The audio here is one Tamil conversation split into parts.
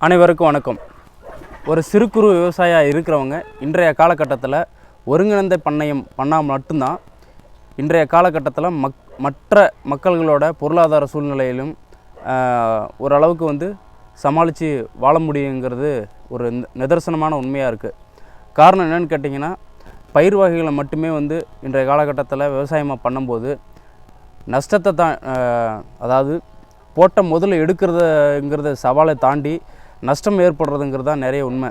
அனைவருக்கும் வணக்கம். ஒரு சிறு குறு விவசாயியாக இருக்கிறவங்க இன்றைய காலகட்டத்தில் ஒருங்கிணைந்த பண்ணையம் பண்ணால் மட்டும்தான் இன்றைய காலகட்டத்தில் மக் மற்ற மக்கள்களோட பொருளாதார சூழ்நிலையிலும் ஓரளவுக்கு வந்து சமாளித்து வாழ முடியுங்கிறது ஒரு நிதர்சனமான உண்மையாக இருக்குது காரணம் என்னென்னு கேட்டிங்கன்னா பயிர் வகைகளை மட்டுமே வந்து இன்றைய காலகட்டத்தில் விவசாயமாக பண்ணும்போது நஷ்டத்தை தான் அதாவது போட்ட முதல்ல எடுக்கிறதுங்கிறத சவாலை தாண்டி நஷ்டம் ஏற்படுறதுங்கிறது தான் நிறைய உண்மை.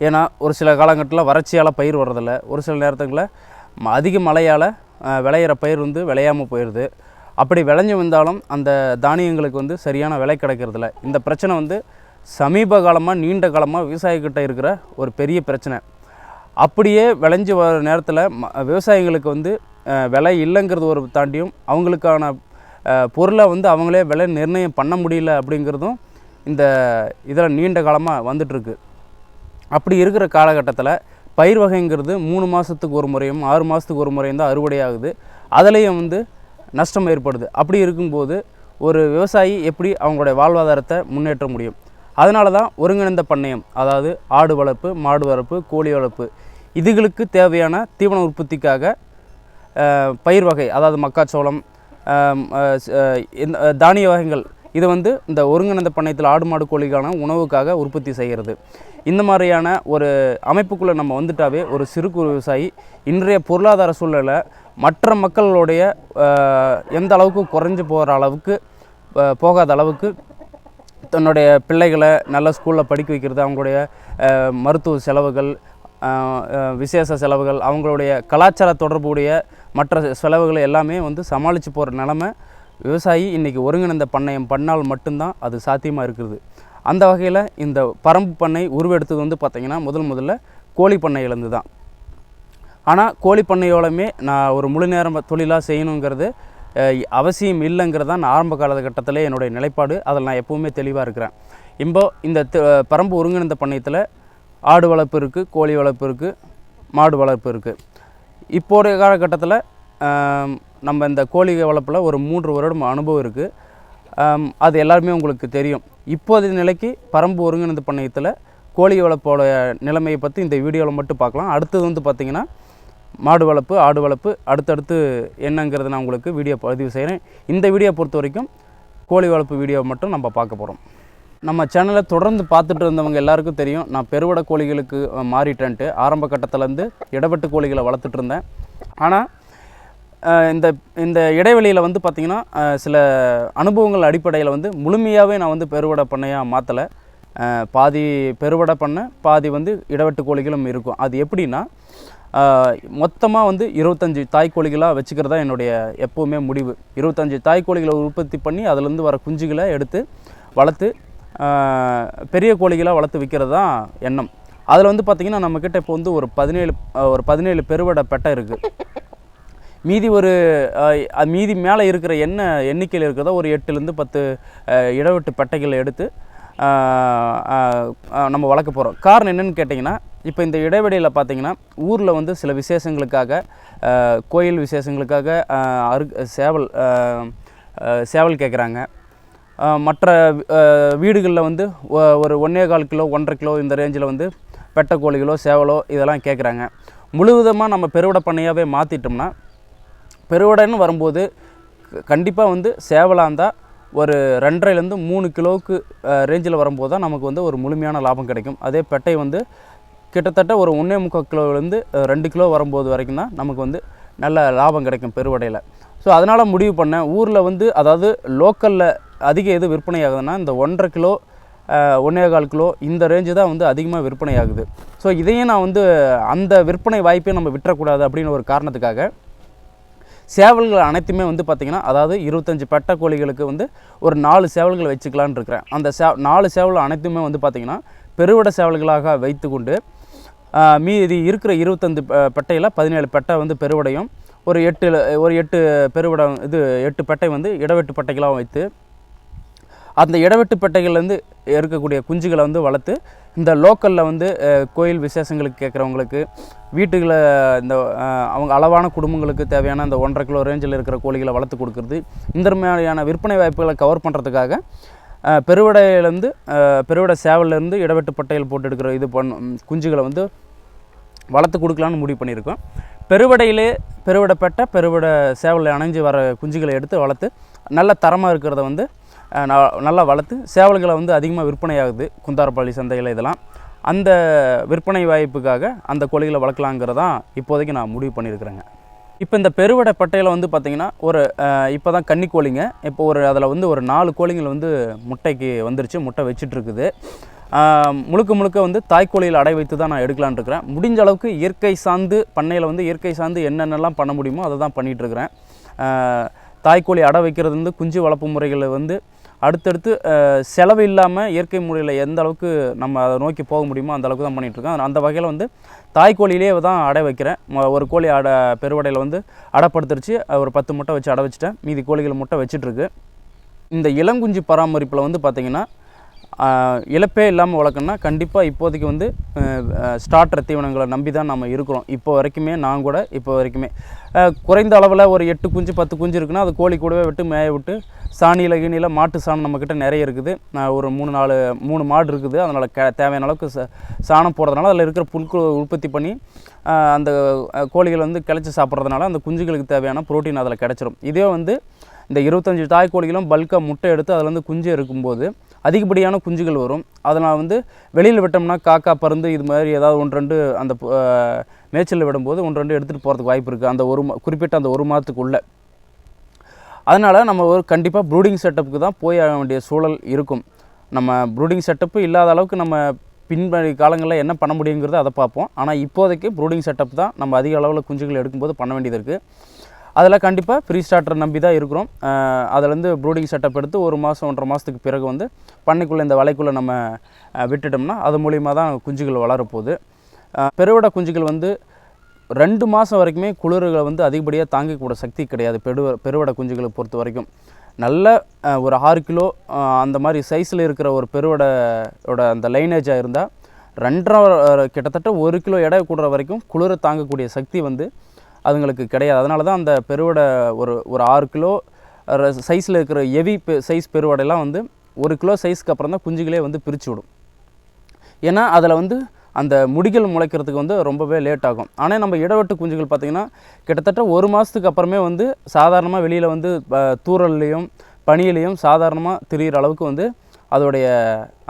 ஏன்னா ஒரு சில காலங்கட்டில் வறட்சியால் பயிர் வர்றதில்ல. ஒரு சில நேரத்துங்களில் ம- அதிக மழையால் விளையிற பயிர் வந்து விளையாமல் போயிடுது அப்படி விளைஞ்சு வந்தாலும் அந்த தானியங்களுக்கு வந்து சரியான விலை கிடைக்கிறதில்ல. இந்த பிரச்சனை வந்து சமீப காலமாக நீண்ட காலமாக விவசாயிகிட்ட இருக்கிற ஒரு பெரிய பிரச்சனை. அப்படியே விளைஞ்சு வர நேரத்தில் ம விவசாயிகளுக்கு வந்து விலை இல்லைங்கிறது ஒரு தாண்டியும் அவங்களுக்கான பொருளை வந்து அவங்களே விலை நிர்ணயம் பண்ண முடியல அப்படிங்கிறதும் இந்த இதில் நீண்ட காலமாக வந்துட்டுருக்கு. அப்படி இருக்கிற காலகட்டத்தில் பயிர் வகைங்கிறது மூணு மாதத்துக்கு ஒரு முறையும் ஆறு மாதத்துக்கு ஒரு முறையும் தான் அறுவடை ஆகுது அதுலேயும் வந்து நஷ்டம் ஏற்படுது. அப்படி இருக்கும்போது ஒரு விவசாயி எப்படி அவங்களுடைய வாழ்வாதாரத்தை முன்னேற்ற முடியும்? அதனால தான் ஒருங்கிணைந்த பண்ணையம் அதாவது ஆடு வளர்ப்பு மாடு வளர்ப்பு கோழி வளர்ப்பு இதுகளுக்கு தேவையான தீவன உற்பத்திக்காக பயிர் வகை அதாவது மக்காச்சோளம் இந்த தானிய வகைகள் இது வந்து இந்த ஒருங்கிணைந்த பண்ணையத்தில் ஆடு மாடு கோழிக்கான உணவுக்காக உற்பத்தி செய்கிறது. இந்த மாதிரியான ஒரு அமைப்புக்குள்ளே நம்ம வந்துட்டாவே ஒரு சிறு குறு விவசாயி இன்றைய பொருளாதார சூழலை மற்ற மக்களுடைய எந்த அளவுக்கு குறைஞ்சி போகிற அளவுக்கு போகாத அளவுக்கு தன்னுடைய பிள்ளைகளை நல்ல ஸ்கூலில் படிக்க வைக்கிறது அவங்களுடைய மருத்துவ செலவுகள் விசேஷ செலவுகள் அவங்களுடைய கலாச்சார தொடர்புடைய மற்ற செலவுகளை எல்லாமே வந்து சமாளித்து போகிற நிலமை விவசாயி இன்றைக்கி ஒருங்கிணைந்த பண்ணையம் பண்ணால் மட்டும்தான் அது சாத்தியமாக இருக்குது அந்த வகையில் இந்த பரம்பு பண்ணை உருவெடுத்தது வந்து பார்த்திங்கன்னா முதல் முதல்ல கோழி பண்ணையிலேருந்து தான். ஆனால் கோழி பண்ணையோலமே நான் ஒரு முழு நேரம் தொழிலாக செய்யணுங்கிறது அவசியம் இல்லைங்கிறது தான் நான் ஆரம்ப காலகட்டத்தில் என்னுடைய நிலைப்பாடு. அதில் நான் எப்போவுமே தெளிவாக இருக்கிறேன். இப்போ இந்த த- பரம்பு ஒருங்கிணைந்த பண்ணையத்தில் ஆடு வளர்ப்பு இருக்குது கோழி வளர்ப்பு இருக்குது மாடு வளர்ப்பு இருக்குது இப்போதைய காலகட்டத்தில் நம்ம இந்த கோழி வளர்ப்பில் ஒரு மூன்று வருடம் அனுபவம் இருக்குது அது எல்லாருமே உங்களுக்கு தெரியும். இப்போதைய நிலைக்கு பரம்பு ஒருங்கிணைந்த பண்ணையத்தில் கோழி வளர்ப்போட நிலைமையை பற்றி இந்த வீடியோவில் மட்டும் பார்க்கலாம். அடுத்தது வந்து பார்த்திங்கன்னா மாடு வளர்ப்பு ஆடு வளர்ப்பு அடுத்தடுத்து என்னங்கிறத நான் உங்களுக்கு வீடியோ பதிவு செய்கிறேன் இந்த வீடியோ பொறுத்த வரைக்கும் கோழி வளர்ப்பு வீடியோ மட்டும் நம்ம பார்க்க போகிறோம் நம்ம சேனலை தொடர்ந்து பார்த்துட்டு இருந்தவங்க எல்லாருக்கும் தெரியும் நான் பெருவடை கோழிகளுக்கு மாறிட்டேன்ட்டு ஆரம்ப கட்டத்துலேருந்து இடவெட்டு கோழிகளை வளர்த்துட்டு இருந்தேன். ஆனால் இந்த இந்த இடைவெளியில் வந்து பார்த்திங்கன்னா சில அனுபவங்கள் அடிப்படையில் வந்து முழுமையாகவே நான் வந்து பெருவடை பண்ணையாக மாற்றலை பாதி பெருவடை பண்ண பாதி வந்து இடவெட்டு கோழிகளும் இருக்கும். அது எப்படின்னா மொத்தமாக வந்து இருபத்தஞ்சி தாய் கோழிகளாக வச்சுக்கிறதா என்னுடைய எப்போவுமே முடிவு. இருபத்தஞ்சி தாய் கோழிகளை உற்பத்தி பண்ணி அதுலேருந்து வர குஞ்சுகளை எடுத்து வளர்த்து பெரிய கோழிகளாக வளர்த்து விற்கிறது தான் எண்ணம். அதில் வந்து பார்த்திங்கன்னா நம்மக்கிட்ட இப்போ வந்து ஒரு பதினேழு ஒரு பதினேழு பெருவடை பெட்டை இருக்குது மீதி ஒரு மீதி மேலே இருக்கிற என்ன எண்ணிக்கையில் இருக்கிறதோ ஒரு எட்டுலேருந்து பத்து இடவெட்டு பெட்டைகளை எடுத்து நம்ம வளர்க்க போகிறோம். காரணம் என்னன்னு கேட்டிங்கன்னா இப்போ இந்த இடைவெளியில் பார்த்தீங்கன்னா ஊரில் வந்து சில விசேஷங்களுக்காக கோயில் விசேஷங்களுக்காக அரு சேவல் சேவல் கேட்குறாங்க. மற்ற வீடுகளில் வந்து ஒரு ஒன்றே கால் கிலோ ஒன்றரை கிலோ இந்த ரேஞ்சில் வந்து பெட்டை கோழிகளோ சேவலோ இதெல்லாம் கேட்குறாங்க. முழுவதமாக நம்ம பெருவிட பண்ணையாகவே மாற்றிட்டோம்னா பெருவடைன்னு வரும்போது கண்டிப்பாக வந்து சேவலாக இருந்தால் ஒரு ரெண்டரைலேருந்து மூணு கிலோவுக்கு ரேஞ்சில் வரும்போது தான் நமக்கு வந்து ஒரு முழுமையான லாபம் கிடைக்கும். அதே பெட்டை வந்து கிட்டத்தட்ட ஒரு ஒன்றே முக்கால் கிலோவிலேருந்து ரெண்டு கிலோ வரும்போது வரைக்கும் தான் நமக்கு வந்து நல்ல லாபம் கிடைக்கும் பெருவடையில். ஸோ அதனால் முடிவு பண்ணேன். ஊரில் வந்து அதாவது லோக்கலில் அதிக எது விற்பனை ஆகுதுன்னா இந்த ஒன்றரை கிலோ ஒன்றே கால் கிலோ இந்த ரேஞ்சு தான் வந்து அதிகமாக விற்பனை ஆகுது ஸோ இதையும் நான் வந்து அந்த விற்பனை வாய்ப்பையும் நம்ம விட்டுறக்கூடாது அப்படின்னு ஒரு காரணத்துக்காக சேவல்கள் அனைத்துமே வந்து பார்த்திங்கன்னா அதாவது இருபத்தஞ்சி பெட்டை கோழிகளுக்கு வந்து ஒரு நாலு சேவல்கள் வச்சுக்கலான் இருக்கிறேன். அந்த சே நாலு சேவல் அனைத்துமே வந்து பார்த்திங்கன்னா பெருவிட சேவல்களாக வைத்துக்கொண்டு கொண்டு மீதி இருக்கிற இருபத்தஞ்சு பெட்டையில் பதினேழு பெட்டை வந்து பெருவடையும் ஒரு எட்டு ஒரு எட்டு பெருவிடம் இது எட்டு பெட்டை வந்து இடவெட்டு பெட்டைகளாக வைத்து அந்த இடவெட்டு பெட்டைகள்லேருந்து இருக்கக்கூடிய குஞ்சுகளை வந்து வளர்த்து இந்த லோக்கலில் வந்து கோயில் விசேஷங்களுக்கு கேட்குறவங்களுக்கு வீட்டுகளை இந்த அவங்க அளவான குடும்பங்களுக்கு தேவையான அந்த ஒன்றரை கிலோ ரேஞ்சில் இருக்கிற கோழிகளை வளர்த்து கொடுக்குறது இந்த மாதிரியான விற்பனை வாய்ப்புகளை கவர் பண்ணுறதுக்காக பெருவடையிலேருந்து பெருவிடையிலேருந்து அஹ், சேவல்லேருந்து இடவெட்டு பட்டையில் போட்டு எடுக்கிற இது பண்ண குஞ்சுகளை வந்து வளர்த்து கொடுக்கலான்னு முடிவு பண்ணியிருக்கோம். பெருவடையிலே பெருவிடப்பட்ட பெருவிட சேவலில் அணைஞ்சு வர குஞ்சுகளை எடுத்து வளர்த்து நல்ல தரமாக இருக்கிறத வந்து நல்லா வளர்த்து சேவல்களை வந்து அதிகமாக விற்பனையாகுது. குந்தாரப்பள்ளி சந்தையில் இதெல்லாம். அந்த விற்பனை வாய்ப்புக்காக அந்த கோழிகளை வளர்க்கலாங்கிறதான் இப்போதைக்கு நான் முடிவு பண்ணியிருக்கிறேங்க. இப்போ இந்த பெருவடை பட்டையில் வந்து பார்த்திங்கன்னா ஒரு இப்போ தான் கன்னி கோழிங்க. இப்போ ஒரு அதில் வந்து ஒரு நாலு கோழிங்கள் வந்து முட்டைக்கு வந்துருச்சு முட்டை வச்சிட்ருக்குது. முழுக்க முழுக்க வந்து தாய்க்கோழியில் அடை வைத்து தான் நான் எடுக்கலான்னு இருக்கிறேன் முடிஞ்ச அளவுக்கு இயற்கை சார்ந்து பண்ணையில் வந்து இயற்கை சார்ந்து என்னென்னலாம் பண்ண முடியுமோ அதை தான் பண்ணிகிட்ருக்கிறேன் தாய்க்கோழி அடை வைக்கிறது வந்து குஞ்சு வளர்ப்பு முறைகளை வந்து அடுத்தடுத்து செலவு இல்லாமல் இயற்கை முறையில் எந்த அளவுக்கு நம்ம அதை நோக்கி போக முடியுமோ அந்த அளவுக்கு தான் பண்ணிகிட்ருக்கோம் அந்த வகையில் வந்து தாய் கோழியிலேயே தான் அடை வைக்கிறேன். ஒரு கோழி அடை பெருவடையில் வந்து அடைப்படுத்துருச்சு. ஒரு பத்து முட்டை வச்சு அடை வச்சுட்டேன். மீதி கோழிகள் முட்டை வச்சிட்ருக்கு இந்த இளங்குஞ்சு பராமரிப்பில் வந்து பார்த்திங்கன்னா இழப்பே இல்லாமல் வளர்க்கணும்னா கண்டிப்பாக இப்போதைக்கு வந்து ஸ்டார்டர் தீவனங்களை நம்பி தான் நம்ம இருக்கிறோம். இப்போ வரைக்குமே நான் கூட இப்போ வரைக்குமே. குறைந்த அளவில் ஒரு எட்டு குஞ்சு பத்து குஞ்சு இருக்குன்னா அது கோழி கூடவே விட்டு மேய விட்டு சாணியில் கீனியில் மாட்டு சாணம் நம்மக்கிட்ட நிறைய இருக்குது. ஒரு மூணு நாலு மூணு மாடு இருக்குது. அதனால் க தேவையான அளவுக்கு சாணம் போடுறதுனால அதில் இருக்கிற புல்கு உற்பத்தி பண்ணி அந்த கோழிகள் வந்து கிளச்சி சாப்பிட்றதுனால அந்த குஞ்சுகளுக்கு தேவையான புரோட்டீன் அதில் கிடச்சிரும். இதே வந்து இந்த இருபத்தஞ்சி தாய் கோழிகளும் பல்காக முட்டை எடுத்து அதில் வந்து குஞ்சு இருக்கும்போது அதிகப்படியான குஞ்சுகள் வரும். அதனால் வந்து வெளியில் விட்டோம்னா காக்கா பருந்து இது மாதிரி ஏதாவது ஒன்று ரெண்டு அந்த மேய்ச்சலில் விடும்போது ஒன்று ரெண்டு எடுத்துகிட்டு போகிறதுக்கு வாய்ப்பு இருக்குது அந்த ஒரு குறிப்பிட்ட அந்த ஒரு மாதத்துக்குள்ளே. அதனால் நம்ம ஒரு கண்டிப்பாக ப்ரூடிங் செட்டப்புக்கு தான் போய் ஆக வேண்டிய சூழல் இருக்கும். நம்ம ப்ரூடிங் செட்டப்பு இல்லாத அளவுக்கு நம்ம பின்படி காலங்களில் என்ன பண்ண முடியுங்கிறத அதை பார்ப்போம். ஆனால் இப்போதைக்கு ப்ரூடிங் செட்டப் தான் நம்ம அதிக அளவில் குஞ்சுகள் எடுக்கும்போது பண்ண வேண்டியது இருக்குது அதில் கண்டிப்பாக ஃப்ரீ ஸ்டார்டர் நம்பி தான் இருக்கிறோம். அதுலேருந்து ப்ரூடிங் செட்டப் எடுத்து ஒரு மாதம் ஒன்றரை மாதத்துக்கு பிறகு வந்து பண்ணைக்குள்ளே இந்த வலைக்குள்ளே நம்ம விட்டுட்டோம்னா அது மூலிமா தான் குஞ்சுகள் வளரப்போகுது. பெருவிட குஞ்சுகள் வந்து ரெண்டு மாதம் வரைக்குமே குளிர்களை வந்து அதிகப்படியாக தாங்கக்கூடிய சக்தி கிடையாது பெருவ பெருவடை குஞ்சுகளை பொறுத்த வரைக்கும். நல்ல ஒரு ஆறு கிலோ அந்த மாதிரி சைஸில் இருக்கிற ஒரு பெருவடையோட அந்த லைனேஜாக இருந்தால் ரெண்டரை கிட்டத்தட்ட ஒரு கிலோ எடை கூடுற வரைக்கும் குளிரை தாங்கக்கூடிய சக்தி வந்து அதுங்களுக்கு கிடையாது. அதனால தான் அந்த பெருவடை ஒரு ஒரு ஆறு கிலோ சைஸில் இருக்கிற ஹெவி சைஸ் பெருவடைலாம் வந்து ஒரு கிலோ சைஸ்க்கு அப்புறம் தான் குஞ்சுகளே வந்து பிரித்து விடும். ஏன்னா அதில் வந்து அந்த முடிகள் முளைக்கிறதுக்கு வந்து ரொம்பவே லேட் ஆகும். ஆனால் நம்ம இடவெட்டு குஞ்சுகள் பார்த்திங்கன்னா கிட்டத்தட்ட ஒரு மாதத்துக்கு அப்புறமே வந்து சாதாரணமாக வெளியில் வந்து தூரல்லையும் தூறல்லையும் பனியிலையும் சாதாரணமாக திரியிற அளவுக்கு வந்து அதோடைய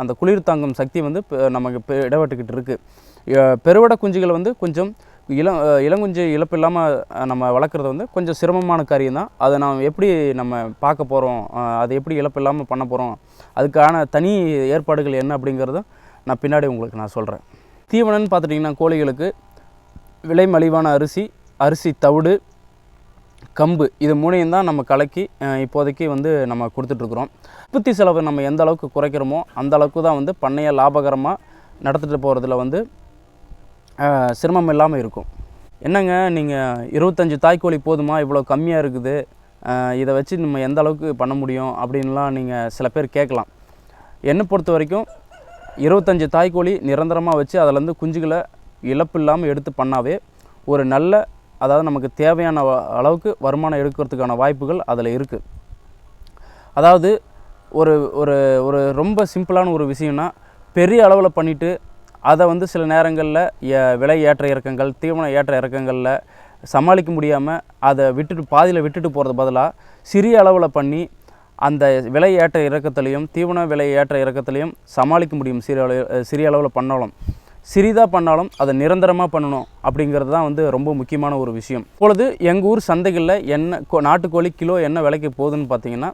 அந்த குளிர் தாங்கும் சக்தி வந்து நமக்கு இப்போ இடவெட்டுக்கிட்டு இருக்குது பெருவடை குஞ்சுகள் வந்து கொஞ்சம் இளம் இளங்குஞ்சு இழப்பு இல்லாமல் நம்ம வளர்க்குறது வந்து கொஞ்சம் சிரமமான காரியம் தான். அதை நாம் எப்படி நம்ம பார்க்க போகிறோம் அது எப்படி இழப்பு இல்லாமல் பண்ண போகிறோம் அதுக்கான தனி ஏற்பாடுகள் என்ன அப்படிங்கிறத நான் பின்னாடி உங்களுக்கு நான் சொல்கிறேன் தீவனம்னு பார்த்துட்டிங்கன்னா கோழிகளுக்கு விலை மலிவான அரிசி அரிசி தவிடு கம்பு இது மூணையும் தான் நம்ம கலக்கி இப்போதைக்கு வந்து நம்ம கொடுத்துட்ருக்குறோம். உற்பத்தி செலவு நம்ம எந்த அளவுக்கு குறைக்கிறோமோ அந்த அளவுக்கு தான் வந்து பண்ணையை லாபகரமாக நடத்திட்டு போகிறதுல வந்து சிரமம் இல்லாமல் இருக்கும். என்னங்க நீங்கள் இருபத்தஞ்சி தாய்க்கோழி போதுமா? இவ்வளோ கம்மியாக இருக்குது. இதை வச்சு நம்ம எந்த அளவுக்கு பண்ண முடியும்? அப்படின்லாம் நீங்கள் சில பேர் கேட்கலாம். என்னை பொறுத்த வரைக்கும் இருபத்தஞ்சி தாய்க்கோழி நிரந்தரமாக வச்சு அதிலேருந்து குஞ்சுகளை இழப்பு இல்லாமல் எடுத்து பண்ணாவே ஒரு நல்ல அதாவது நமக்கு தேவையான அளவுக்கு வருமானம் எடுக்கிறதுக்கான வாய்ப்புகள் அதில் இருக்குது அதாவது ஒரு ஒரு ஒரு ரொம்ப சிம்பிளான ஒரு விஷயம்னா பெரிய அளவில் பண்ணிவிட்டு அதை வந்து சில நேரங்களில் விலை ஏற்ற இறக்கங்கள் தீவன ஏற்ற இறக்கங்களில் சமாளிக்க முடியாமல் அதை விட்டுட்டு பாதியில் விட்டுட்டு போகிறது பதிலாக சிறிய அளவில் பண்ணி அந்த விலை ஏற்ற இறக்கத்துலையும் தீவன விலை ஏற்ற இறக்கத்துலையும் சமாளிக்க முடியும். சிறிய அளவு சிறிய அளவில் பண்ணாலும். சிறிதாக பண்ணாலும் அதை நிரந்தரமாக பண்ணணும் அப்படிங்கிறது தான் வந்து ரொம்ப முக்கியமான ஒரு விஷயம். இப்பொழுது எங்கள் ஊர் சந்தைகளில் என்ன கோ- நாட்டுக்கோழி கிலோ என்ன விலைக்கு போகுதுன்னு பார்த்தீங்கன்னா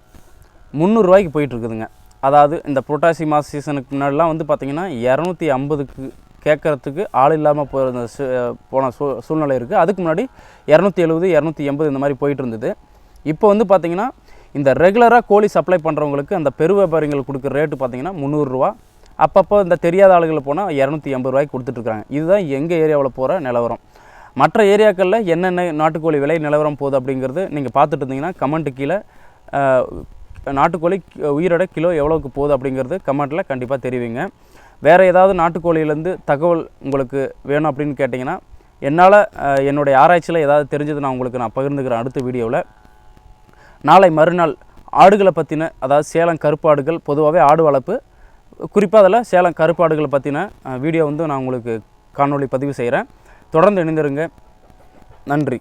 முந்நூறுரூவாய்க்கு போயிட்டு இருக்குதுங்க. அதாவது இந்த புரட்டாசி மாத சீசனுக்கு முன்னாடிலாம் வந்து பார்த்திங்கன்னா இரநூத்தி ஐம்பதுக்கு கேட்குறதுக்கு ஆள் இல்லாமல் போகிற போன சூ சூழ்நிலை இருக்குது அதுக்கு முன்னாடி இரநூத்தி எழுபது இரநூத்தி எண்பது இந்த மாதிரி போயிட்டு இருந்தது. இப்போ வந்து பார்த்திங்கன்னா இந்த ரெகுலராக கோழி சப்ளை பண்ணுறவங்களுக்கு அந்த பெரு வியாபாரிங்களுக்கு கொடுக்குற ரேட்டு பார்த்திங்கன்னா முந்நூறுரூவா அப்பப்போ இந்த தெரியாத ஆளுகள் போனால் இரநூத்தி எண்பது ரூபாய்க்கு கொடுத்துட்ருக்காங்க இதுதான் எங்கள் ஏரியாவில் போகிற நிலவரம். மற்ற ஏரியாக்களில் என்னென்ன நாட்டுக்கோழி விலை நிலவரம் போகுது அப்படிங்கிறது நீங்கள் பார்த்துட்டு இருந்தீங்கன்னா கமெண்ட்டு கீழே நாட்டுக்கோழி உயிரோட கிலோ எவ்வளோக்கு போகுது அப்படிங்கிறது கமெண்ட்டில் கண்டிப்பாக தெரிவிங்க. வேறு ஏதாவது நாட்டுக்கோழியிலேருந்து தகவல் உங்களுக்கு வேணும் அப்படின்னு கேட்டிங்கன்னா என்னால் என்னுடைய ஆராய்ச்சியில் ஏதாவது தெரிஞ்சது நான் உங்களுக்கு நான் பகிர்ந்துக்கிறேன் அடுத்த வீடியோவில் நாளை மறுநாள் ஆடுகளை பற்றின அதாவது சேலம் கருப்பாடுகள் பொதுவாகவே ஆடு வளர்ப்பு குறிப்பாக அதில் சேலம் கருப்பாடுகளை பற்றின வீடியோ வந்து நான் உங்களுக்கு காணொளி பதிவு செய்கிறேன் தொடர்ந்து இணைந்திருங்க. நன்றி.